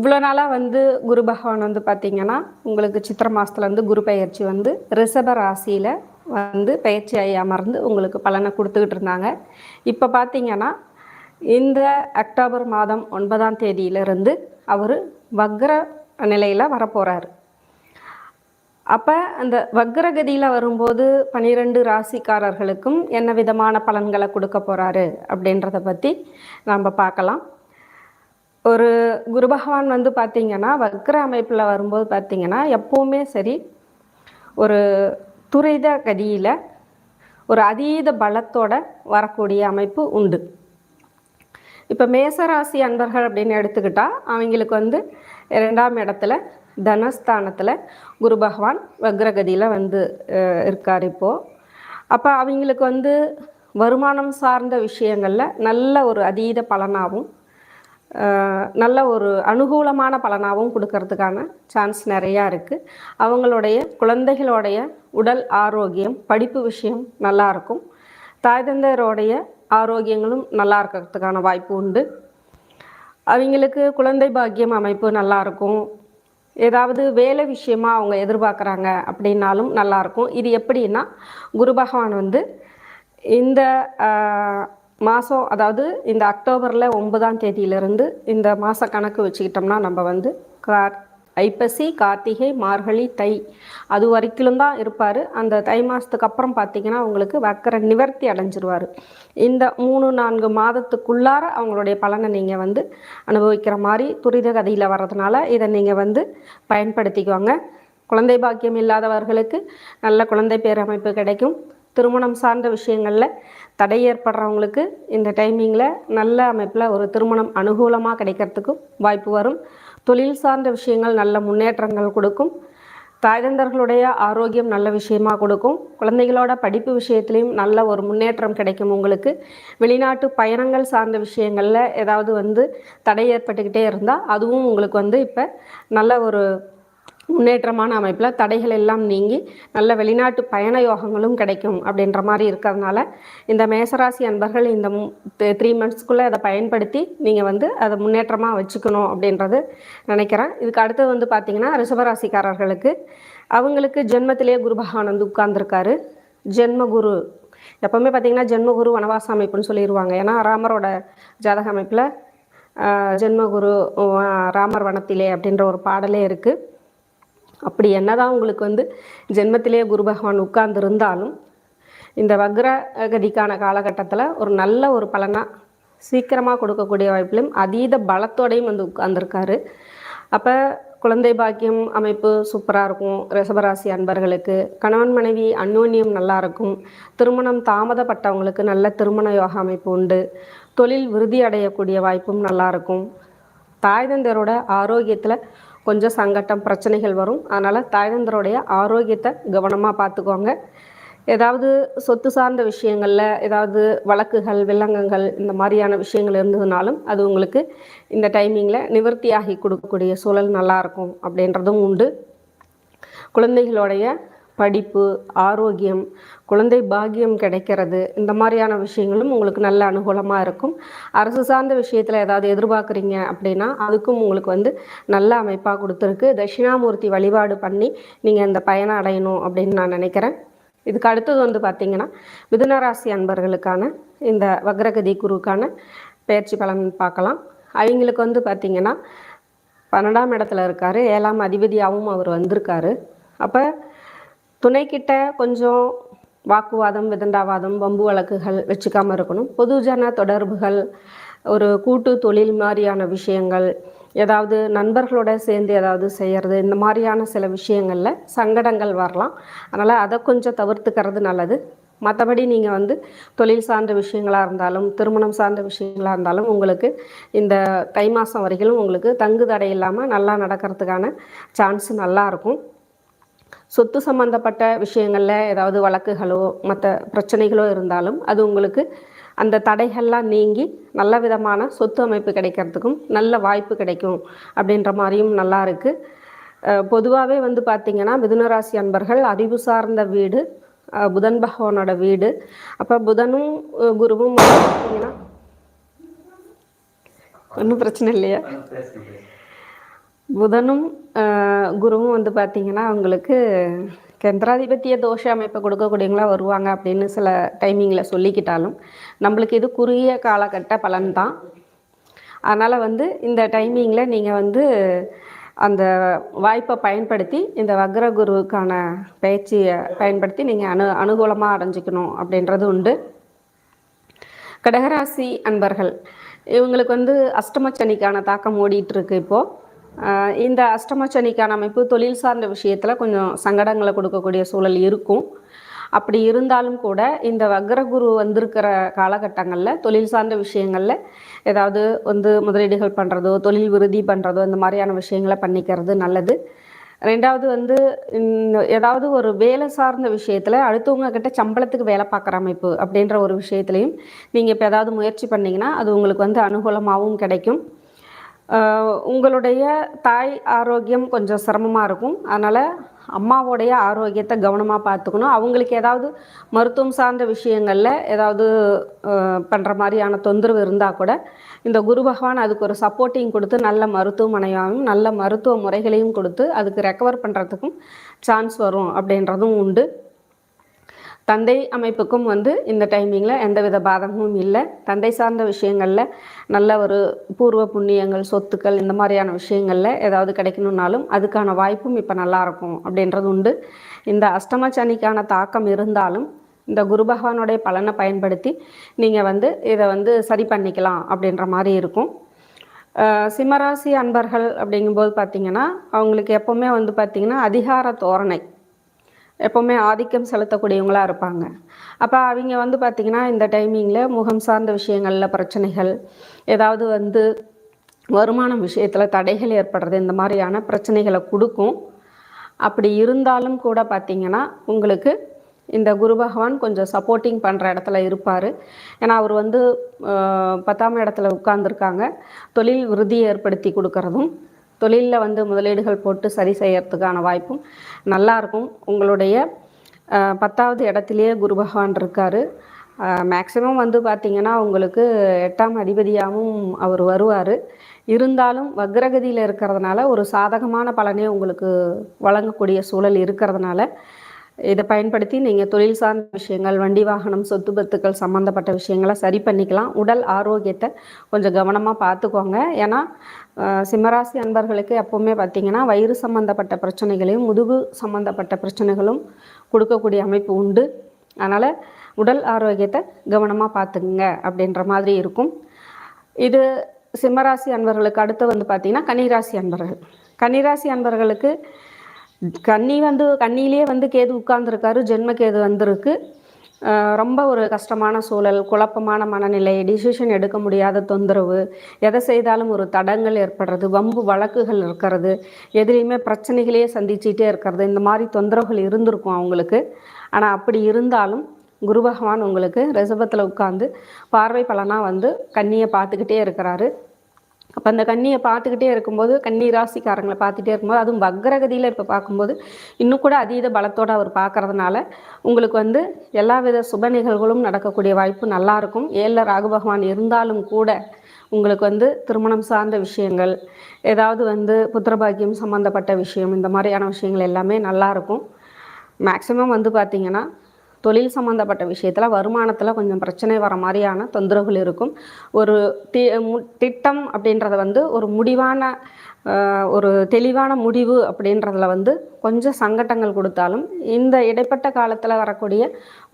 இவ்வளோ நாளாக வந்து குரு பகவான் வந்து பார்த்தீங்கன்னா உங்களுக்கு சித்திர மாதத்துலேருந்து குரு பயிற்சி வந்து ரிஷப ராசியில் வந்து பயிற்சியாகி அமர்ந்து உங்களுக்கு பலனை கொடுத்துக்கிட்டு இருந்தாங்க. இப்போ பார்த்தீங்கன்னா இந்த அக்டோபர் மாதம் ஒன்பதாம் தேதியிலிருந்து அவர் வக்ர நிலையில் வரப்போகிறார் அப்போ அந்த வக்ரகதியில் வரும்போது பனிரெண்டு ராசிக்காரர்களுக்கும் என்ன விதமான பலன்களை கொடுக்க போகிறாரு அப்படின்றத பற்றி நாம் பார்க்கலாம். ஒரு குரு பகவான் வந்து பார்த்தீங்கன்னா வக்ர அமைப்பில் வரும்போது பார்த்திங்கன்னா எப்போவுமே சரி ஒரு துரித கதியில் ஒரு அதீத பலத்தோட வரக்கூடிய அமைப்பு உண்டு. இப்போ மேசராசி அன்பர்கள் அப்படின்னு எடுத்துக்கிட்டால் அவங்களுக்கு வந்து இரண்டாம் இடத்துல தனஸ்தானத்தில் குரு பகவான் வக்ரகதியில் வந்து இருக்கார் இப்போது அப்போ அவங்களுக்கு வந்து வருமானம் சார்ந்த விஷயங்களில் நல்ல ஒரு அதீத பலனாகவும் நல்ல ஒரு அனுகூலமான பலனாகவும் கொடுக்கறதுக்கான சான்ஸ் நிறையா இருக்குது அவங்களுடைய குழந்தைகளுடைய உடல் ஆரோக்கியம் படிப்பு விஷயம் நல்லா இருக்கும். தாய் தந்தையருடைய ஆரோக்கியங்களும் நல்லா இருக்கிறதுக்கான வாய்ப்பு உண்டு. அவங்களுக்கு குழந்தை பாக்கியம் அமைப்பு நல்லா இருக்கும். ஏதாவது வேலை விஷயமா அவங்க எதிர்பார்க்குறாங்க அப்படின்னாலும் நல்லாயிருக்கும் இது எப்படின்னா குரு பகவான் வந்து இந்த மாதம் அதாவது இந்த அக்டோபரில் ஒன்பதாம் தேதியிலிருந்து இந்த மாத கணக்கு வச்சுக்கிட்டோம்னா நம்ம வந்து கா ஐப்பசி கார்த்திகை மார்கழி தை அது வரைக்கும் தான் இருப்பார். அந்த தை மாதத்துக்கு அப்புறம் பார்த்தீங்கன்னா உங்களுக்கு வக்கர நிவர்த்தி அடைஞ்சிருவார். இந்த மூணு நான்கு மாதத்துக்குள்ளார அவங்களுடைய பலனை நீங்கள் வந்து அனுபவிக்கிற மாதிரி துரித கதையில் வர்றதுனால இதை நீங்கள் வந்து பயன்படுத்திக்குவாங்க குழந்தை பாக்கியம் இல்லாதவர்களுக்கு நல்ல குழந்தை பேரமைப்பு கிடைக்கும். திருமணம் சார்ந்த விஷயங்களில் தடை ஏற்படுறவங்களுக்கு இந்த டைமிங்கில் நல்ல அமைப்பில் ஒரு திருமணம் அனுகூலமாக கிடைக்கிறதுக்கும் வாய்ப்பு வரும். தொழில் சார்ந்த விஷயங்கள் நல்ல முன்னேற்றங்கள் கொடுக்கும். தாய்தந்தர்களுடைய ஆரோக்கியம் நல்ல விஷயமாக கொடுக்கும். குழந்தைகளோட படிப்பு விஷயத்துலையும் நல்ல ஒரு முன்னேற்றம் கிடைக்கும் உங்களுக்கு. வெளிநாட்டு பயணங்கள் சார்ந்த விஷயங்களில் ஏதாவது வந்து தடை ஏற்பட்டுக்கிட்டே இருந்தால் அதுவும் உங்களுக்கு வந்து இப்போ நல்ல ஒரு முன்னேற்றமான அமைப்பில் தடைகள் எல்லாம் நீங்கி நல்ல வெளிநாட்டு பயண யோகங்களும் கிடைக்கும் அப்படின்ற மாதிரி இருக்கிறதுனால இந்த மேசராசி அன்பர்கள் இந்த த்ரீ மந்த்ஸ்க்குள்ளே அதை பயன்படுத்தி நீங்கள் வந்து அதை முன்னேற்றமாக வச்சுக்கணும் அப்படின்றது நினைக்கிறேன். இதுக்கு அடுத்தது வந்து பார்த்திங்கன்னா ரிஷபராசிக்காரர்களுக்கு அவங்களுக்கு ஜென்மத்திலேயே குரு பகவான் வந்து உட்கார்ந்துருக்காரு. ஜென்ம குரு எப்போவுமே பார்த்திங்கன்னா ஜென்மகுரு வனவாச அமைப்புன்னு சொல்லிடுவாங்க ஏன்னா ராமரோட ஜாதக அமைப்பில் ஜென்மகுரு ராமர் வனத்திலே அப்படின்ற ஒரு பாடலே இருக்குது அப்படி என்னதான் உங்களுக்கு வந்து ஜென்மத்திலே குரு பகவான் உட்கார்ந்திருந்தாலும் இந்த வக்ர கதிக்கான காலகட்டத்தில் ஒரு நல்ல ஒரு பலனாக சீக்கிரமாக கொடுக்கக்கூடிய வாய்ப்பிலும் அதீத பலத்தோடையும் வந்து உட்கார்ந்துருக்காரு. அப்போ குழந்தை பாக்கியம் அமைப்பு சூப்பராக இருக்கும். ரிஷபராசி அன்பர்களுக்கு கணவன் மனைவி அந்யோன்யம் நல்லாயிருக்கும் திருமணம் தாமதப்பட்டவங்களுக்கு நல்ல திருமண யோக அமைப்பு உண்டு. தொழில் விருதி அடையக்கூடிய வாய்ப்பும் நல்லா இருக்கும். தாய் தந்தரோட ஆரோக்கியத்தில் கொஞ்சம் சங்கட்டம் பிரச்சனைகள் வரும். அதனால் தாய்ந்தருடைய ஆரோக்கியத்தை கவனமாக பார்த்துக்கோங்க. ஏதாவது சொத்து சார்ந்த விஷயங்களில் ஏதாவது வழக்குகள் வில்லங்கங்கள் இந்த மாதிரியான விஷயங்கள் இருந்ததுனாலும் அது உங்களுக்கு இந்த டைமிங்கில் நிவர்த்தியாகி கொடுக்கக்கூடிய சூழல் நல்லாயிருக்கும் அப்படின்றதும் உண்டு. குழந்தைகளுடைய படிப்பு ஆரோக்கியம் குழந்தை பாக்கியம் கிடைக்கிறது இந்த மாதிரியான விஷயங்களும் உங்களுக்கு நல்ல அனுகூலமாக இருக்கும். அரசு சார்ந்த விஷயத்தில் ஏதாவது எதிர்பார்க்குறீங்க அப்படின்னா அதுக்கும் உங்களுக்கு வந்து நல்ல அமைப்பாக கொடுத்துருக்கு. தட்சிணாமூர்த்தி வழிபாடு பண்ணி நீங்கள் இந்த பயனை அடையணும் அப்படின்னு நான் நினைக்கிறேன். இதுக்கு அடுத்தது வந்து பார்த்திங்கன்னா மிதுனராசி அன்பர்களுக்கான இந்த வக்ரகதி குருவுக்கான பயிற்சி பலன் பார்க்கலாம். அவங்களுக்கு வந்து பார்த்திங்கன்னா பன்னெண்டாம் இடத்துல இருக்கார். ஏழாம் அதிபதியாகவும் அவர் வந்திருக்காரு. அப்போ துணைக்கிட்ட கொஞ்சம் வாக்குவாதம் விதண்டாவாதம் வம்பு வழக்குகள் வச்சுக்காமல் இருக்கணும். பொதுஜன தொடர்புகள் ஒரு கூட்டு தொழில் மாதிரியான விஷயங்கள் ஏதாவது நண்பர்களோட சேர்ந்து ஏதாவது செய்கிறது இந்த மாதிரியான சில விஷயங்களில் சங்கடங்கள் வரலாம். அதனால் அதை கொஞ்சம் தவிர்த்துக்கிறது நல்லது. மற்றபடி நீங்கள் வந்து தொழில் சார்ந்த விஷயங்களாக இருந்தாலும் திருமணம் சார்ந்த விஷயங்களாக இருந்தாலும் உங்களுக்கு இந்த தை மாதம் வரைக்கும் உங்களுக்கு தங்கு தடை இல்லாமல் நல்லா நடக்கிறதுக்கான சான்ஸ் நல்லா இருக்கும். சொத்து சம்பந்தப்பட்ட விஷயங்களில் ஏதாவது வழக்குகளோ மற்ற பிரச்சனைகளோ இருந்தாலும் அது உங்களுக்கு அந்த தடைகள்லாம் நீங்கி நல்ல விதமான சொத்து அமைப்பு கிடைக்கிறதுக்கும் நல்ல வாய்ப்பு கிடைக்கும் அப்படின்ற மாதிரியும் நல்லா இருக்குது பொதுவாகவே வந்து பார்த்திங்கன்னா மிதுனராசி அன்பர்கள் அறிவு சார்ந்த வீடு புதன் பகவானோட வீடு. அப்போ புதனும் குருவும் பார்த்தீங்கன்னா ஒன்றும் பிரச்சனை இல்லையா? புதனும் குருவும் வந்து பார்த்தீங்கன்னா உங்களுக்கு கந்திராதிபத்திய தோஷ அமைப்பை கொடுக்கக்கூடியவங்களா வருவாங்க அப்படின்னு சில டைமிங்கில் சொல்லிக்கிட்டாலும் நம்மளுக்கு இது குறுகிய காலகட்ட பலன்தான். அதனால் வந்து இந்த டைமிங்கில் நீங்கள் வந்து அந்த வாய்ப்பை பயன்படுத்தி இந்த வக்ர குருவுக்கான பயிற்சியை பயன்படுத்தி நீங்கள் அனு அனுகூலமாக அடைஞ்சிக்கணும் அப்படின்றது உண்டு. கடகராசி அன்பர்கள் இவங்களுக்கு வந்து அஷ்டமச்சனிக்கான தாக்கம் ஓடிட்டு இருக்கு இப்போது இந்த அஷ்டமச்சனிக்கான அமைப்பு தொழில் சார்ந்த விஷயத்தில் கொஞ்சம் சங்கடங்களை கொடுக்கக்கூடிய சூழல் இருக்கும். அப்படி இருந்தாலும் கூட இந்த வக்ரகுரு வந்திருக்கிற காலகட்டங்களில் தொழில் சார்ந்த விஷயங்களில் ஏதாவது வந்து முதலீடுகள் பண்ணுறதோ தொழில் விருதி பண்ணுறதோ இந்த மாதிரியான விஷயங்களை பண்ணிக்கிறது நல்லது. ரெண்டாவது வந்து இந்த ஏதாவது ஒரு வேலை சார்ந்த விஷயத்தில் அடுத்தவங்க கிட்ட சம்பளத்துக்கு வேலை பார்க்குற அமைப்பு அப்படின்ற ஒரு விஷயத்துலையும் நீங்கள் இப்போ ஏதாவது முயற்சி பண்ணிங்கன்னா அது உங்களுக்கு வந்து அனுகூலமாகவும் கிடைக்கும். உங்களுடைய தாய் ஆரோக்கியம் கொஞ்சம் சிரமமாக இருக்கும். அதனால் அம்மாவோடைய ஆரோக்கியத்தை கவனமாக பார்த்துக்கணும். அவங்களுக்கு ஏதாவது மருத்துவம் சார்ந்த விஷயங்களில் ஏதாவது பண்ணுற மாதிரியான தொந்தரவு இருந்தால் கூட இந்த குரு பகவான் அதுக்கு ஒரு சப்போர்ட்டிங் கொடுத்து நல்ல மருத்துவமனையாகவும் நல்ல மருத்துவ முறைகளையும் கொடுத்து அதுக்கு ரெக்கவர் பண்ணுறதுக்கும் சான்ஸ் வரும் அப்படின்றதும் உண்டு. தந்தை அமைப்புக்கும் வந்து இந்த டைமிங்கில் எந்தவித பாதகமும் இல்லை. தந்தை சார்ந்த விஷயங்களில் நல்ல ஒரு பூர்வ புண்ணியங்கள் சொத்துக்கள் இந்த மாதிரியான விஷயங்களில் ஏதாவது கிடைக்கணுன்னாலும் அதுக்கான வாய்ப்பும் இப்போ நல்லா இருக்கும் அப்படின்றது உண்டு. இந்த அஷ்டம சனிக்கான தாக்கம் இருந்தாலும் இந்த குரு பகவானுடைய பலனை பயன்படுத்தி நீங்கள் வந்து இதை வந்து சரி பண்ணிக்கலாம் அப்படின்ற மாதிரி இருக்கும். சிம்மராசி அன்பர்கள் அப்படிங்கும்போது பார்த்தீங்கன்னா அவங்களுக்கு எப்போவுமே வந்து பார்த்திங்கன்னா அதிகார தோரணை. எப்போவுமே ஆதிக்கம் செலுத்தக்கூடியவங்களா இருப்பாங்க. அப்போ அவங்க வந்து பார்த்திங்கன்னா இந்த டைமிங்கில் முகம் சார்ந்த விஷயங்களில் பிரச்சனைகள் ஏதாவது வந்து வருமானம் விஷயத்தில் தடைகள் ஏற்படுறது இந்த மாதிரியான பிரச்சனைகளை கொடுக்கும். அப்படி இருந்தாலும் கூட பார்த்திங்கன்னா உங்களுக்கு இந்த குரு பகவான் கொஞ்சம் சப்போர்ட்டிங் பண்ணுற இடத்துல இருப்பார். ஏன்னா அவர் வந்து பத்தாம் இடத்துல உட்கார்ந்துருக்காங்க. தொழில் விருதி ஏற்படுத்தி கொடுக்கறதும் தொழிலில் வந்து முதலீடுகள் போட்டு சரி செய்யறதுக்கான வாய்ப்பும் நல்லா இருக்கும் உங்களுடைய பத்தாவது இடத்துலையே குரு பகவான் இருக்கார். மேக்சிமம் வந்து பார்த்திங்கன்னா உங்களுக்கு எட்டாம் அதிபதியாகவும் அவர் வருவார். இருந்தாலும் வக்ரகதியில் இருக்கிறதுனால ஒரு சாதகமான பலனே உங்களுக்கு வழங்கக்கூடிய சூழல் இருக்கிறதுனால இதை பயன்படுத்தி நீங்கள் தொழில் சார்ந்த விஷயங்கள் வண்டி வாகனம் சொத்து பத்துக்கள் சம்மந்தப்பட்ட விஷயங்களை சரி பண்ணிக்கலாம். உடல் ஆரோக்கியத்தை கொஞ்சம் கவனமாக பார்த்துக்கோங்க. ஏன்னா சிம்மராசி அன்பர்களுக்கு எப்போவுமே பார்த்தீங்கன்னா வயிறு சம்மந்தப்பட்ட பிரச்சனைகளையும் முதுகு சம்மந்தப்பட்ட பிரச்சனைகளும் கொடுக்கக்கூடிய அமைப்பு உண்டு. அதனால் உடல் ஆரோக்கியத்தை கவனமாக பார்த்துக்குங்க அப்படின்ற மாதிரி இருக்கும். இது சிம்மராசி அன்பர்களுக்கு அடுத்து வந்து பார்த்திங்கன்னா கன்னிராசி அன்பர்கள். கன்னிராசி அன்பர்களுக்கு கன்னி வந்து கன்னியிலே வந்து கேது உட்கார்ந்துருக்காரு ஜென்ம கேது வந்திருக்கு. ரொம்ப ஒரு கஷ்டமான சூழல் குழப்பமான மனநிலை டிசிஷன் எடுக்க முடியாத தொந்தரவு எதை செய்தாலும் ஒரு தடங்கள் ஏற்படுறது வம்பு வழக்குகள் இருக்கிறது எதுலேயுமே பிரச்சனைகளையே சந்திச்சுட்டே இருக்கிறது இந்த மாதிரி தொந்தரவுகள் இருந்திருக்கும் அவங்களுக்கு. ஆனால் அப்படி இருந்தாலும் குரு பகவான் உங்களுக்கு ரிசபத்தில் உட்காந்து பார்வை பலனாக வந்து கன்னியை பார்த்துக்கிட்டே இருக்கிறாரு. அப்போ அந்த கண்ணியை பார்த்துக்கிட்டே இருக்கும்போது கன்னி ராசிக்காரங்களை பார்த்துட்டே இருக்கும்போது அதுவும் வக்ரகதியில் இப்போ பார்க்கும்போது இன்னும் கூட அதீத பலத்தோடு அவர் பார்க்கறதுனால உங்களுக்கு வந்து எல்லா வித சுப நிகழ்வுகளும் நடக்கக்கூடிய வாய்ப்பு நல்லாயிருக்கும் ஏழில் ராகு பகவான் இருந்தாலும் கூட உங்களுக்கு வந்து திருமணம் சார்ந்த விஷயங்கள் ஏதாவது வந்து புத்திரபாக்கியம் சம்மந்தப்பட்ட விஷயம் இந்த மாதிரியான விஷயங்கள் எல்லாமே நல்லாயிருக்கும் மேக்ஸிமம் வந்து பார்த்திங்கன்னா தொழில் சம்மந்தப்பட்ட விஷயத்தில் வருமானத்தில் கொஞ்சம் பிரச்சனை வர மாதிரியான தொந்தரவுகள் இருக்கும். ஒரு தி திட்டம் அப்படின்றத வந்து ஒரு முடிவான ஒரு தெளிவான முடிவு அப்படின்றதுல வந்து கொஞ்சம் சங்கட்டங்கள் கொடுத்தாலும் இந்த இடைப்பட்ட காலத்தில் வரக்கூடிய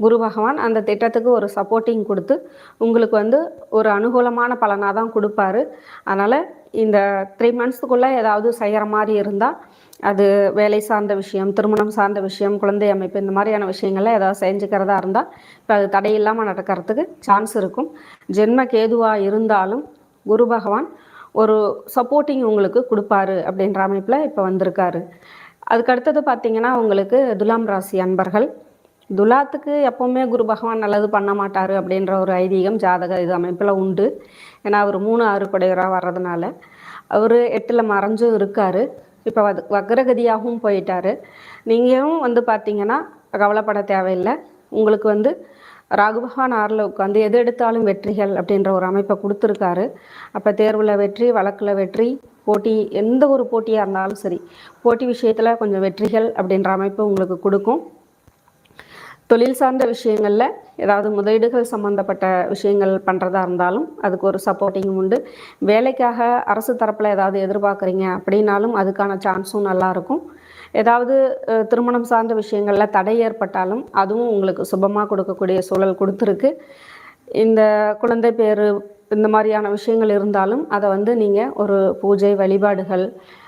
குரு பகவான் அந்த திட்டத்துக்கு ஒரு சப்போர்ட்டிங் கொடுத்து உங்களுக்கு வந்து ஒரு அனுகூலமான பலனாக தான் கொடுப்பாரு. அதனால் இந்த த்ரீ மந்த்ஸுக்குள்ளே ஏதாவது செய்கிற மாதிரி இருந்தால் அது வேலை சார்ந்த விஷயம் திருமணம் சார்ந்த விஷயம் குழந்தை அமைப்பு இந்த மாதிரியான விஷயங்கள்ல ஏதாவது செஞ்சுக்கிறதா இருந்தால் இப்போ அது தடையில்லாமல் நடக்கிறதுக்கு சான்ஸ் இருக்கும். ஜென்ம கேதுவாக இருந்தாலும் குரு பகவான் ஒரு சப்போர்ட்டிங் உங்களுக்கு கொடுப்பாரு அப்படின்ற அமைப்பில் இப்போ வந்திருக்காரு. அதுக்கு அடுத்தது பார்த்தீங்கன்னா உங்களுக்கு துலாம் ராசி அன்பர்கள். துலாத்துக்கு எப்போவுமே குரு பகவான் நல்லது பண்ண மாட்டார் அப்படின்ற ஒரு ஐதீகம் ஜாதக இது அமைப்பில் உண்டு. ஏன்னா அவர் மூணு ஆறு படையராக வர்றதுனால. அவர் எட்டில் மறைஞ்சும் இருக்கார். இப்போ வத் வக்ரகதியாகவும் போயிட்டாரு. நீங்களும் வந்து பார்த்தீங்கன்னா கவலைப்பட தேவையில்லை. உங்களுக்கு வந்து ராகுபகவான் ஆறில் உட்காந்து எது எடுத்தாலும் வெற்றிகள் அப்படின்ற ஒரு அமைப்பை கொடுத்துருக்காரு. அப்போ தேர்வில் வெற்றி வழக்கில் வெற்றி போட்டி எந்த ஒரு போட்டியாக இருந்தாலும் சரி போட்டி விஷயத்தில் கொஞ்சம் வெற்றிகள் அப்படின்ற அமைப்பு உங்களுக்கு கொடுக்கும். தொழில் சார்ந்த விஷயங்களில் ஏதாவது முதலீடுகள் சம்மந்தப்பட்ட விஷயங்கள் பண்ணுறதா இருந்தாலும் அதுக்கு ஒரு சப்போர்ட்டிங் உண்டு. வேலைக்காக அரசு தரப்பில் ஏதாவது எதிர்பார்க்குறீங்க அப்படின்னாலும் அதுக்கான சான்ஸும் நல்லாயிருக்கும் ஏதாவது திருமணம் சார்ந்த விஷயங்களில் தடை ஏற்பட்டாலும் அதுவும் உங்களுக்கு சுபமாக கொடுக்கக்கூடிய சூழல் கொடுத்துருக்கு. இந்த குழந்தை பேர் இந்த மாதிரியான விஷயங்கள் இருந்தாலும் அதை வந்து நீங்கள் ஒரு பூஜை வழிபாடுகள்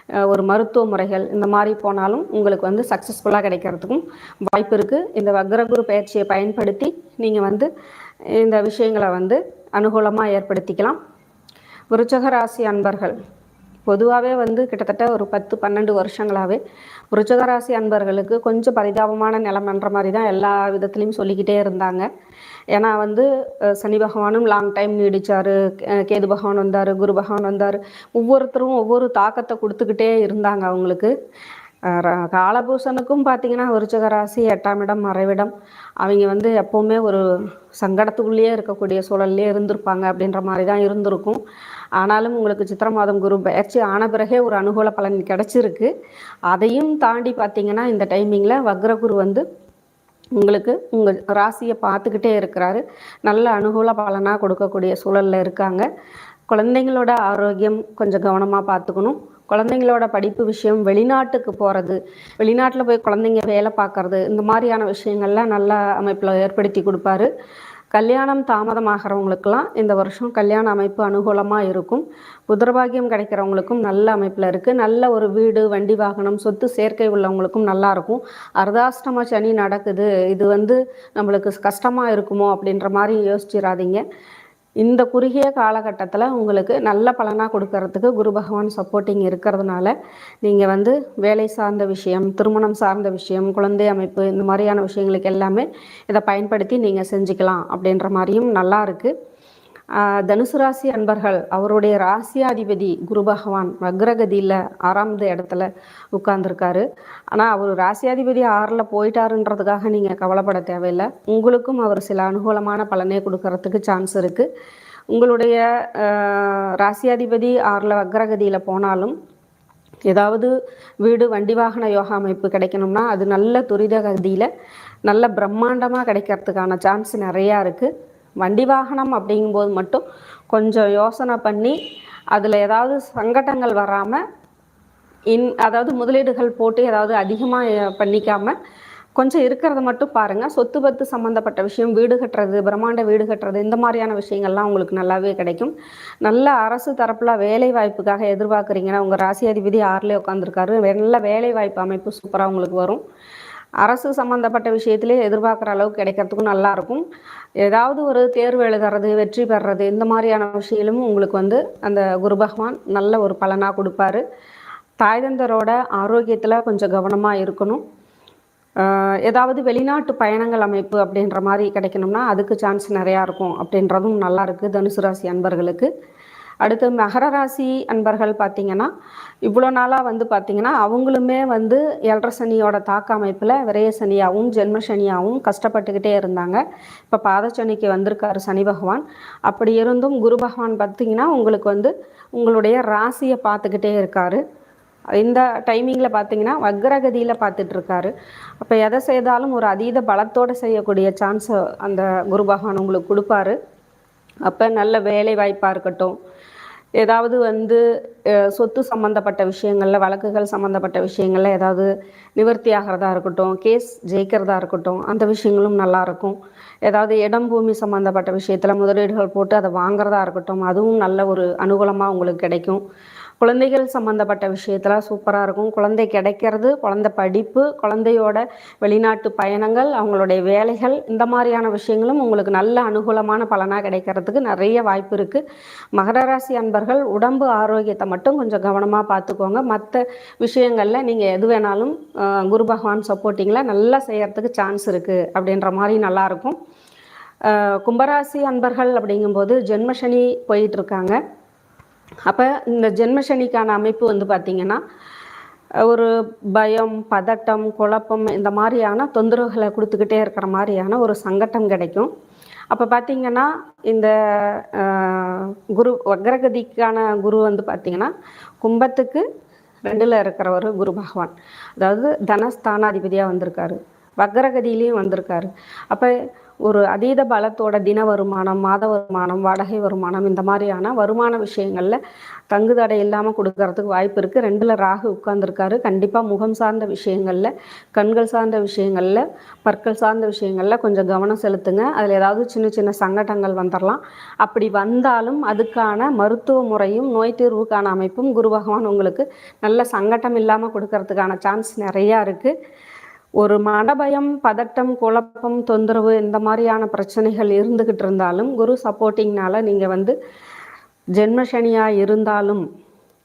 ஒரு மருத்துவ முறைகள் இந்த மாதிரி போனாலும் உங்களுக்கு வந்து சக்ஸஸ்ஃபுல்லாக கிடைக்கிறதுக்கும் வாய்ப்பு இருக்குது இந்த வக்ரகுரு பயிற்சியை பயன்படுத்தி நீங்கள் வந்து இந்த விஷயங்களை வந்து அனுகூலமாக ஏற்படுத்திக்கலாம். விருச்சக ராசி அன்பர்கள் பொதுவாகவே வந்து கிட்டத்தட்ட ஒரு பத்து பன்னெண்டு வருஷங்களாகவே ருச்சகராசி அன்பர்களுக்கு கொஞ்சம் பரிதாபமான நிலமன்ற மாதிரி தான் எல்லா விதத்துலேயும் சொல்லிக்கிட்டே இருந்தாங்க. ஏன்னா வந்து சனி பகவானும் லாங் டைம் நீடிச்சார். கேது பகவான் வந்தார் குரு பகவான் வந்தார். ஒவ்வொருத்தரும் ஒவ்வொரு தாக்கத்தை கொடுத்துக்கிட்டே இருந்தாங்க அவங்களுக்கு. காலபூஷனுக்கும் பார்த்தீங்கன்னா விருச்சக ராசி எட்டாம் இடம் மறைவிடம் அவங்க வந்து எப்போவுமே ஒரு சங்கடத்துக்குள்ளேயே இருக்கக்கூடிய சூழல்லே இருந்திருப்பாங்க அப்படின்ற மாதிரி தான் இருந்திருக்கும். ஆனாலும் உங்களுக்கு சித்திர மாதம் குரு பயிற்சி ஆன பிறகே ஒரு அனுகூல பலன் கிடச்சிருக்கு. அதையும் தாண்டி பார்த்தீங்கன்னா இந்த டைமிங்கில் வக்ரகுரு வந்து உங்களுக்கு உங்கள் ராசியை பார்த்துக்கிட்டே இருக்கிறாரு. நல்ல அனுகூல பலனாக கொடுக்கக்கூடிய சூழலில் இருக்காங்க. குழந்தைங்களோட ஆரோக்கியம் கொஞ்சம் கவனமாக பார்த்துக்கணும். குழந்தைங்களோட படிப்பு விஷயம் வெளிநாட்டுக்கு போகிறது வெளிநாட்டில் போய் குழந்தைங்க வேலை பார்க்குறது இந்த மாதிரியான விஷயங்கள்லாம் நல்ல அமைப்பில் ஏற்படுத்தி கொடுப்பாரு. கல்யாணம் தாமதமாகிறவங்களுக்கெல்லாம் இந்த வருஷம் கல்யாண அமைப்பு அனுகூலமாக இருக்கும். புதர்பாகியம் கிடைக்கிறவங்களுக்கும் நல்ல அமைப்பில் இருக்குது நல்ல ஒரு வீடு வண்டி வாகனம் சொத்து சேர்க்கை உள்ளவங்களுக்கும் நல்லாயிருக்கும் அர்தாஷ்டம சனி நடக்குது. இது வந்து நம்மளுக்கு கஷ்டமாக இருக்குமோ அப்படின்ற மாதிரி யோசிச்சிடாதீங்க இந்த குறுகிய காலகட்டத்தில் உங்களுக்கு நல்ல பலனாக கொடுக்கறதுக்கு குரு பகவான் சப்போர்ட்டிங் இருக்கிறதுனால நீங்கள் வந்து வேலை சார்ந்த விஷயம் திருமணம் சார்ந்த விஷயம் குழந்தை அமைப்பு இந்த மாதிரியான விஷயங்களுக்கு எல்லாமே இதை பயன்படுத்தி நீங்கள் செஞ்சுக்கலாம் அப்படின்ற மாதிரியும் நல்லா இருக்குது தனுசு ராசி அன்பர்கள் அவருடைய ராசியாதிபதி குரு பகவான் வக்ரகதியில் ஆறாவது இடத்துல உட்கார்ந்துருக்காரு. ஆனால் அவர் ராசியாதிபதி ஆறில் போயிட்டாருன்றதுக்காக நீங்கள் கவலைப்பட தேவையில்லை. உங்களுக்கும் அவர் சில அனுகூலமான பலனை கொடுக்கறதுக்கு சான்ஸ் இருக்குது உங்களுடைய ராசியாதிபதி ஆறில் வக்ரகதியில் போனாலும் ஏதாவது வீடு வண்டி வாகன யோகா அமைப்பு கிடைக்கணும்னா அது நல்ல துரித கதியில் நல்ல பிரம்மாண்டமாக கிடைக்கிறதுக்கான சான்ஸ் நிறையா இருக்குது வண்டி வாகனம் அப்படிங்கும்போது மட்டும் கொஞ்சம் யோசனை பண்ணி அதில் ஏதாவது சங்கடங்கள் வராமல் இன் அதாவது முதலீடுகள் போட்டு ஏதாவது அதிகமாக பண்ணிக்காமல் கொஞ்சம் இருக்கிறத மட்டும் பாருங்கள் சொத்து பத்து சம்மந்தப்பட்ட விஷயம் வீடு கட்டுறது பிரம்மாண்ட வீடு கட்டுறது இந்த மாதிரியான விஷயங்கள்லாம் உங்களுக்கு நல்லாவே கிடைக்கும். நல்ல அரசு தரப்பில் வேலை வாய்ப்புக்காக எதிர்பார்க்குறீங்கன்னா உங்கள் ராசி அதிபதி ஆறுலேயே உட்காந்துருக்காரு நல்ல வேலை வாய்ப்பு அமைப்பு சூப்பராக உங்களுக்கு வரும். அரசு சம்மந்தப்பட்ட விஷயத்திலே எதிர்பார்க்குற அளவுக்கு கிடைக்கிறதுக்கும் நல்லாயிருக்கும் ஏதாவது ஒரு தேர்வு எழுதுறது வெற்றி பெறுறது இந்த மாதிரியான விஷயங்களும் உங்களுக்கு வந்து அந்த குரு பகவான் நல்ல ஒரு பலனாக கொடுப்பாரு. தாய்தந்தரோட ஆரோக்கியத்தில் கொஞ்சம் கவனமாக இருக்கணும். ஏதாவது வெளிநாட்டு பயணங்கள் அமைப்பு அப்படின்ற மாதிரி கிடைக்கணும்னா அதுக்கு சான்ஸ் நிறையா இருக்கும் அப்படின்றதும் நல்லா இருக்குது தனுசு ராசி அன்பர்களுக்கு. அடுத்து மகர ராசி அன்பர்கள் பார்த்திங்கன்னா இவ்வளோ நாளாக வந்து பார்த்திங்கன்னா அவங்களுமே வந்து எல்ற சனியோட தாக்க அமைப்பில் விரைய சனியாகவும் ஜென்ம சனியாகவும் கஷ்டப்பட்டுக்கிட்டே இருந்தாங்க. இப்போ பாதச்சனிக்கு வந்திருக்காரு சனி பகவான். அப்படி இருந்தும் குரு பகவான் பார்த்தீங்கன்னா உங்களுக்கு வந்து உங்களுடைய ராசியை பார்த்துக்கிட்டே இருக்கார். இந்த டைமிங்கில் பார்த்தீங்கன்னா வக்ரகதியில் பார்த்துட்ருக்காரு அப்போ எதை செய்தாலும் ஒரு அதீத பலத்தோடு செய்யக்கூடிய சான்ஸை அந்த குரு பகவான் உங்களுக்கு கொடுப்பாரு. அப்போ நல்ல வேலை வாய்ப்பாக இருக்கட்டும். ஏதாவது வந்து சொத்து சம்மந்தப்பட்ட விஷயங்களில் வழக்குகள் சம்மந்தப்பட்ட விஷயங்களில் ஏதாவது நிவர்த்தி ஆகிறதா இருக்கட்டும் கேஸ் ஜெயிக்கிறதா இருக்கட்டும் அந்த விஷயங்களும் நல்லாயிருக்கும் ஏதாவது இடம் பூமி சம்மந்தப்பட்ட விஷயத்தில் முதலீடுகள் போட்டு அதை வாங்குறதா இருக்கட்டும் அதுவும் நல்ல ஒரு அனுகூலமாக உங்களுக்கு கிடைக்கும். குழந்தைகள் சம்மந்தப்பட்ட விஷயத்தெல்லாம் சூப்பராக இருக்கும். குழந்தை கிடைக்கிறது குழந்தை படிப்பு குழந்தையோட வெளிநாட்டு பயணங்கள் அவங்களுடைய வேலைகள் இந்த மாதிரியான விஷயங்களும் உங்களுக்கு நல்ல அனுகூலமான பலனாக கிடைக்கிறதுக்கு நிறைய வாய்ப்பு இருக்குது மகர ராசி அன்பர்கள் உடம்பு ஆரோக்கியத்தை மட்டும் கொஞ்சம் கவனமாக பார்த்துக்கோங்க. மற்ற விஷயங்களில் நீங்கள் எது வேணாலும் குரு பகவான் சப்போர்ட்டிங்கில் நல்லா செய்கிறதுக்கு சான்ஸ் இருக்குது அப்படின்ற மாதிரி நல்லாயிருக்கும் கும்பராசி அன்பர்கள் அப்படிங்கும்போது ஜென்மசனி போயிட்டுருக்காங்க அப்போ இந்த ஜென்மசனிக்கான அமைப்பு வந்து பார்த்திங்கன்னா ஒரு பயம் பதட்டம் குழப்பம் இந்த மாதிரியான தொந்தரவுகளை கொடுத்துக்கிட்டே இருக்கிற மாதிரியான ஒரு சங்கட்டம் கிடைக்கும். அப்போ பார்த்தீங்கன்னா இந்த குரு வக்ரகதிக்கான குரு வந்து பார்த்திங்கன்னா கும்பத்துக்கு ரெண்டில் இருக்கிறவர் குரு பகவான். அதாவது தனஸ்தானாதிபதியாக வந்திருக்காரு. வக்ரகதியிலையும் வந்திருக்காரு. அப்போ ஒரு அதீத பலத்தோட தின வருமானம் மாத வருமானம் வாடகை வருமானம் இந்த மாதிரியான வருமான விஷயங்களில் தங்குதடை இல்லாமல் கொடுக்கறதுக்கு வாய்ப்பு இருக்குது ரெண்டில் ராகு உட்கார்ந்துருக்காரு. கண்டிப்பாக முகம் சார்ந்த விஷயங்களில் கண்கள் சார்ந்த விஷயங்களில் பற்கள் சார்ந்த விஷயங்களில் கொஞ்சம் கவனம் செலுத்துங்க. அதில் ஏதாவது சின்ன சின்ன சங்கடங்கள் வந்துடலாம் அப்படி வந்தாலும் அதுக்கான மருத்துவ முறையும் நோய் தீர்வுக்கான அமைப்பும் குரு பகவான் உங்களுக்கு நல்ல சங்கடம் இல்லாமல் கொடுக்கறதுக்கான சான்ஸ் நிறையா இருக்குது ஒரு மனபயம் பதட்டம் குழப்பம் தொந்தரவு இந்த மாதிரியான பிரச்சனைகள் இருந்துக்கிட்டு இருந்தாலும் குரு சப்போர்ட்டிங்னால நீங்கள் வந்து ஜென்மசனியாக இருந்தாலும்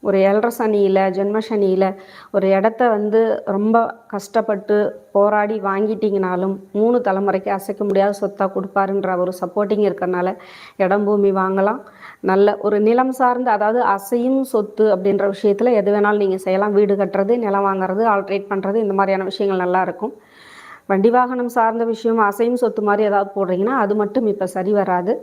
ஒரு ஏழரை சனியில் ஜென்மசனியில் ஒரு இடத்த வந்து ரொம்ப கஷ்டப்பட்டு போராடி வாங்கிட்டீங்கனாலும் மூணு தலைமுறைக்கு அசைக்க முடியாத சொத்தாக கொடுப்பாருன்ற ஒரு சப்போர்ட்டிங் இருக்கறனால இடம் பூமி வாங்கலாம். நல்ல ஒரு நிலம் சார்ந்து அதாவது அசையும் சொத்து அப்படின்ற விஷயத்தில் எது வேணாலும் நீங்கள் செய்யலாம். வீடு கட்டுறது நிலம் வாங்குறது ஆல்ட்ரேட் பண்ணுறது இந்த மாதிரியான விஷயங்கள் நல்லா இருக்கும். வண்டி வாகனம் சார்ந்த விஷயம் அசையும் சொத்து மாதிரி ஏதாவது போடுறீங்கன்னா அது மட்டும் இப்போ சரி வராது.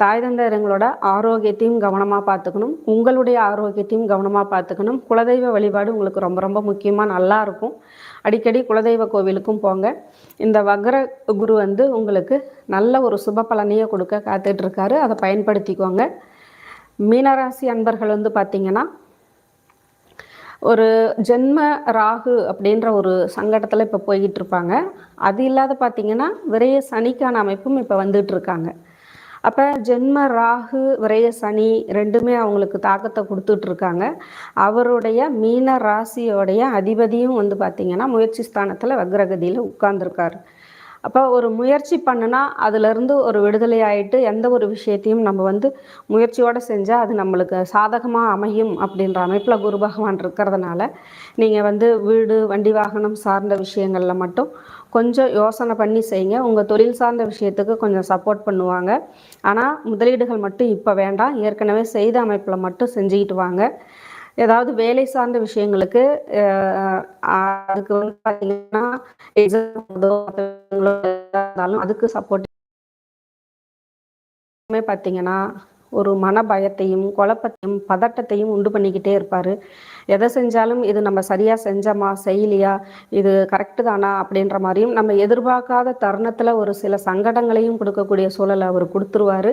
தாய் தந்தையரங்களோட ஆரோக்கியத்தையும் கவனமாக பார்த்துக்கணும். உங்களுடைய ஆரோக்கியத்தையும் கவனமாக பார்த்துக்கணும். குலதெய்வ வழிபாடு உங்களுக்கு ரொம்ப ரொம்ப முக்கியமாக நல்லா இருக்கும். அடிக்கடி குலதெய்வ கோவிலுக்கும் போங்க. இந்த வக்ர குரு வந்து உங்களுக்கு நல்ல ஒரு சுப பலனையை கொடுக்க காத்துட்ருக்காரு அதை பயன்படுத்திக்கோங்க. மீனராசி அன்பர்கள் வந்து பார்த்திங்கன்னா ஒரு ஜென்ம ராகு அப்படின்ற ஒரு சங்கடத்தில் இப்போ போய்கிட்டு இருப்பாங்க அது இல்லாத பார்த்தீங்கன்னா விரைய சனிக்கான அமைப்பும் இப்போ வந்துட்டு இருக்காங்க அப்போ ஜென்ம ராகு விரைய சனி ரெண்டுமே அவங்களுக்கு தாக்கத்தை கொடுத்துட்டு இருக்காங்க அவருடைய மீன ராசியோடைய அதிபதியும் வந்து பார்த்திங்கன்னா முயற்சி ஸ்தானத்தில் வக்ரகதியில் உட்கார்ந்துருக்காரு. அப்போ ஒரு முயற்சி பண்ணுனா அதுலேருந்து ஒரு விடுதலை ஆகிட்டு எந்த ஒரு விஷயத்தையும் நம்ம வந்து முயற்சியோடு செஞ்சால் அது நம்மளுக்கு சாதகமாக அமையும் அப்படின்ற அமைப்பில் குரு பகவான் இருக்கிறதுனால நீங்கள் வந்து வீடு வண்டி வாகனம் சார்ந்த விஷயங்களில் மட்டும் கொஞ்சம் யோசனை பண்ணி செய்யுங்க. உங்கள் தொழில் சார்ந்த விஷயத்துக்கு கொஞ்சம் சப்போர்ட் பண்ணுவாங்க. ஆனால் முதலீடுகள் மட்டும் இப்போ வேண்டாம். ஏற்கனவே செய்த அமைப்பில் மட்டும் செஞ்சுக்கிட்டு வாங்க. ஏதாவது வேலை சார்ந்த விஷயங்களுக்கு அஹ், அதுக்கு வந்து பார்த்தீங்கன்னா எக்ஸாம் இருந்தாலும் அதுக்கு சப்போர்ட் பார்த்தீங்கன்னா ஒரு மன பயத்தையும் குழப்பத்தையும் பதட்டத்தையும் உண்டு பண்ணிக்கிட்டே இருப்பார். எதை செஞ்சாலும் இது நம்ம சரியாக செஞ்சோமா செய்யலையா இது கரெக்டு தானா அப்படின்ற மாதிரியும் நம்ம எதிர்பார்க்காத தருணத்தில் ஒரு சில சங்கடங்களையும் கொடுக்கக்கூடிய சூழலை அவர் கொடுத்துருவாரு.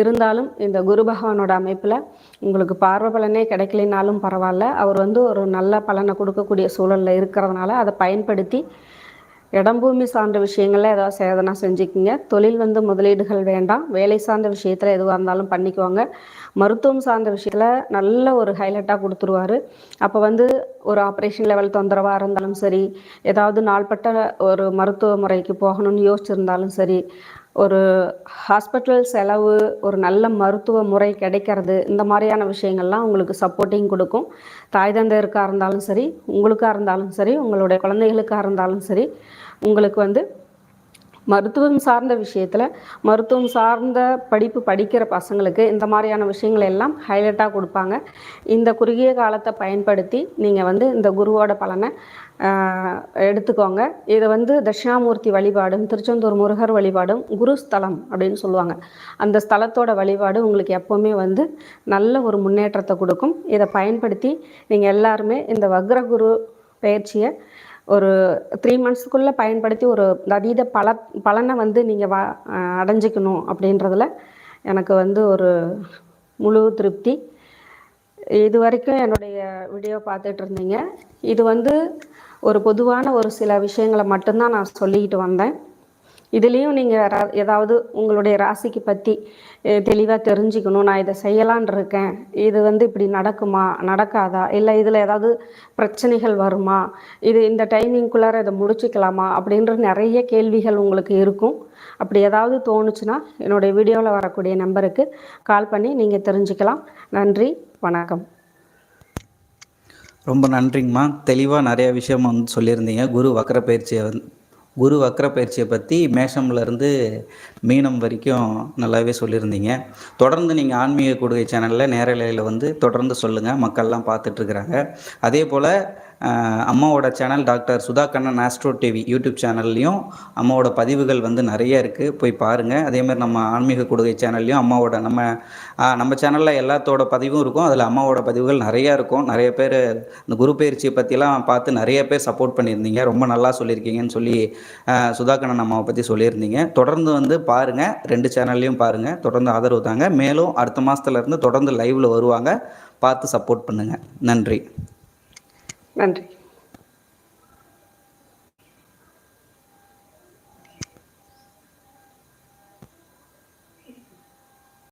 இருந்தாலும் இந்த குரு பகவானோட அமைப்பில் உங்களுக்கு பார்வை பலனே கிடைக்கலைனாலும் பரவாயில்ல. அவர் வந்து ஒரு நல்ல பலனை கொடுக்கக்கூடிய சூழலில் இருக்கிறதுனால அதை பயன்படுத்தி இடம் பூமி சார்ந்த விஷயங்களில் ஏதாவது சேதனா செஞ்சுக்கிங்க. தொழில் வந்து முதலீடுகள் வேண்டாம். வேலை சார்ந்த விஷயத்தில் எதுவாக இருந்தாலும் பண்ணிக்குவாங்க. மருத்துவம் சார்ந்த விஷயத்தில் நல்ல ஒரு ஹைலைட்டாக கொடுத்துருவாரு. அப்போ வந்து ஒரு ஆப்ரேஷன் லெவல் தொந்தரவாக இருந்தாலும் சரி ஏதாவது நாள்பட்ட ஒரு மருத்துவ முறைக்கு போகணும்னு யோசிச்சிருந்தாலும் சரி ஒரு ஹாஸ்பிட்டல் செலவு ஒரு நல்ல மருத்துவ முறை கிடைக்கிறது இந்த மாதிரியான விஷயங்கள்லாம் உங்களுக்கு சப்போர்ட்டிங் கொடுக்கும். தாய் தந்தையருக்காக இருந்தாலும் சரி உங்களுக்காக இருந்தாலும் சரி உங்களுடைய குழந்தைகளுக்காக இருந்தாலும் சரி உங்களுக்கு வந்து மருத்துவம் சார்ந்த விஷயத்தில் மருத்துவம் சார்ந்த படிப்பு படிக்கிற பசங்களுக்கு இந்த மாதிரியான விஷயங்கள் எல்லாம் ஹைலைட்டாக கொடுப்பாங்க. இந்த குறுகிய காலத்தை பயன்படுத்தி நீங்கள் வந்து இந்த குருவோட பலனை எடுத்துக்கோங்க. இதை வந்து தட்சிணாமூர்த்தி வழிபாடும் திருச்செந்தூர் முருகர் வழிபாடும் குரு ஸ்தலம் அப்படின்னு சொல்லுவாங்க. அந்த ஸ்தலத்தோட வழிபாடு உங்களுக்கு எப்போவுமே வந்து நல்ல ஒரு முன்னேற்றத்தை கொடுக்கும். இதை பயன்படுத்தி நீங்கள் எல்லாருமே இந்த வக்ரகுரு பயிற்சியை ஒரு த்ரீ மந்த்ஸ்க்குள்ளே பயன்படுத்தி ஒரு அதீத பல பலனை வந்து நீங்கள் வா அடைஞ்சிக்கணும் அப்படின்றதுல எனக்கு வந்து ஒரு முழு திருப்தி. இது வரைக்கும் என்னுடைய வீடியோ பார்த்துட்டு இருந்தீங்க. இது வந்து ஒரு பொதுவான ஒரு சில விஷயங்களை மட்டும்தான் நான் சொல்லிக்கிட்டு வந்தேன். இதுலேயும் நீங்கள் ஏதாவது உங்களுடைய ராசிக்கு பற்றி தெளிவாக தெரிஞ்சுக்கணும். நான் இதை செய்யலான் இருக்கேன். இது வந்து இப்படி நடக்குமா? நடக்காதா? இல்லை இதில் ஏதாவது பிரச்சனைகள் வருமா? இது இந்த டைமிங்குள்ளார இதை முடிச்சுக்கலாமா? அப்படின்ற நிறைய கேள்விகள் உங்களுக்கு இருக்கும். அப்படி ஏதாவது தோணுச்சுன்னா என்னுடைய வீடியோவில் வரக்கூடிய நம்பருக்கு கால் பண்ணி நீங்கள் தெரிஞ்சுக்கலாம். நன்றி வணக்கம். ரொம்ப நன்றிங்கம்மா. தெளிவாக நிறைய விஷயம் வந்து சொல்லியிருந்தீங்க. குரு வக்கர பயிற்சியை வந்து குரு வக்கர பயிற்சியை பற்றி மேஷம்லேருந்து மீனம் வரைக்கும் நல்லாவே சொல்லியிருந்தீங்க. தொடர்ந்து நீங்கள் ஆன்மீக கொடுகை சேனலில் நேரலையில் வந்து தொடர்ந்து சொல்லுங்கள் மக்கள்லாம் பார்த்துட்ருக்குறாங்க அதே போல் அம்மாவோட channel doctor Sudha Kannan Astro TV YouTube சேனல்லையும் அம்மாவோட பதிவுகள் வந்து நிறைய இருக்குது போய் பாருங்கள் அதே மாதிரி நம்ம ஆன்மீக கொடுகை சேனல்லையும் அம்மாவோட நம்ம நம்ம சேனலில் எல்லாத்தோட பதிவும் இருக்கும். அதில் அம்மாவோட பதிவுகள் நிறையா இருக்கும். நிறைய பேர் இந்த குரு பயிற்சியை பற்றிலாம் பார்த்து நிறைய பேர் சப்போர்ட் பண்ணியிருந்தீங்க. ரொம்ப நல்லா சொல்லியிருக்கீங்கன்னு சொல்லி சுதா கண்ணன் அம்மாவை பற்றி சொல்லியிருந்தீங்க. தொடர்ந்து வந்து பாருங்கள் ரெண்டு சேனல்லையும் பாருங்கள் தொடர்ந்து ஆதரவு தாங்க. மேலும் அடுத்த மாதத்துலேருந்து தொடர்ந்து லைவில் வருவாங்க. பார்த்து சப்போர்ட் பண்ணுங்கள் நன்றி. நன்றி